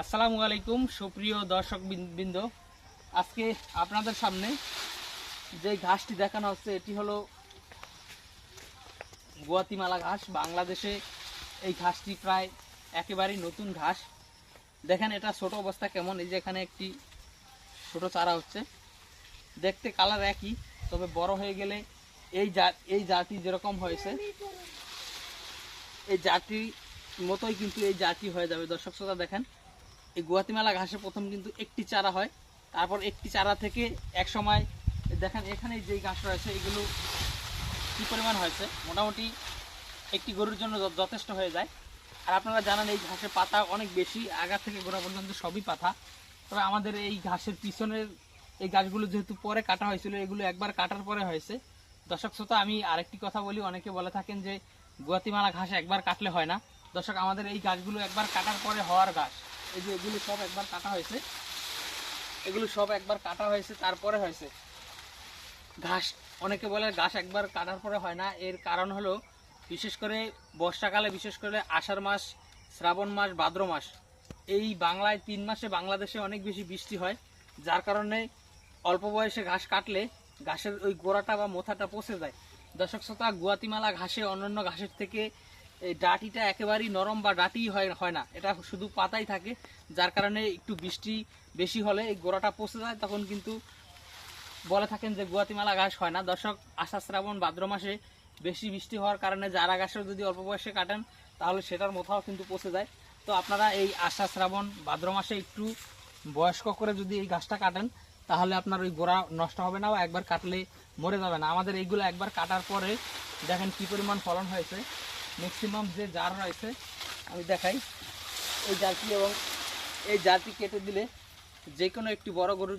আসসালামু আলাইকুম, সুপ্রিয় দর্শক বিন- বৃন্দ। আজকে আপনাদের সামনে যে ঘাসটি দেখানো হচ্ছে, এটি হলো গুয়াতিমালা ঘাস। বাংলাদেশে এই ঘাসটি প্রায় একেবারেই নতুন ঘাস। দেখেন এটা ছোট অবস্থা কেমন, এই যে এখানে একটি ছোট চারা হচ্ছে। দেখতে কালার একই, তবে বড় হয়ে গেলে এই জাত এই জাতি যেরকম হয়েছে, এই জাতির মতোই কিন্তু এই জাতি হয়ে যাবে। দর্শক শ্রোতা দেখেন এই গুয়াতিমালা ঘাসে প্রথম কিন্তু একটি চারা হয়। তারপর একটি চারা থেকে এক সময় দেখেন এখানে যে ঘাস রয়েছে, এগুলো কী পরিমাণ হয়েছে? মোটামুটি একটি গরুর জন্য যথেষ্ট হয়ে যায়। আর আপনারা জানেন এই ঘাসের পাতা অনেক বেশি, আগা থেকে গোড়া পর্যন্ত সবই পাতা। তবে আমাদের এই ঘাসের পিছনের এই গাছগুলো যেহেতু পরে কাটা হয়েছিল, এগুলো একবার কাটার পরে হয়েছে। দর্শক শ্রোতা, আমি আরেকটি কথা বলি, অনেকে বলে থাকেন যে গুয়াতিমালা ঘাস একবার কাটলে হয় না। দর্শক, আমাদের এই গাছগুলো একবার কাটার পরে হওয়ার গাছ এই যে এগুলো সব একবার কাটা হয়েছে। এগুলো সব একবার কাটা হয়েছে, তারপরে হয়েছে। ঘাস, অনেকে বলে ঘাস একবার কাটার পরে হয় না। এর কারণ হলো, বিশেষ করে বর্ষাকালে, বিশেষ করে আষাঢ় মাস, শ্রাবণ মাস, ভাদ্র মাস, এই বাংলায় তিন মাসে বাংলাদেশে অনেক বেশি বৃষ্টি হয়, যার কারণে অল্প বয়সে ঘাস কাটলে ঘাসের ওই গোড়াটা বা মোথাটা পচে যায়। দর্শক শ্রোতা, গুয়াতিমালা ঘাসে অন্যান্য ঘাসের থেকে এই ডাটিটা একেবারেই নরম বা ডাটি হয় না। এটা শুধু পাতাই থাকে, যার কারণে একটু বৃষ্টি বেশি হলে এই গোড়াটা পচে যায়, তখন কিন্তু বলে থাকেন যে গুয়াতিমালা ঘাস হয় না। দর্শক, আষাঢ় শ্রাবণ ভাদ্র মাসে বেশি বৃষ্টি হওয়ার কারণে যারা ঘাসও যদি অল্প বয়সে কাটেন, তাহলে সেটার মোথাও কিন্তু পচে যায়। তো আপনারা এই আষাঢ় শ্রাবণ ভাদ্র মাসে একটু বয়স্ক করে যদি এই গাছটা কাটেন, তাহলে আপনার ওই গোড়া নষ্ট হবে না বা একবার কাটলে মরে যাবে না। আমাদের এইগুলো একবার কাটার পরে দেখেন কি পরিমাণ ফলন হয়েছে। ম্যাক্সিমাম যে জার রয়েছে, আমি দেখাই। এই জারটি এবং এই জারটি কেটে দিলে যে কোনো একটি বড় গরুর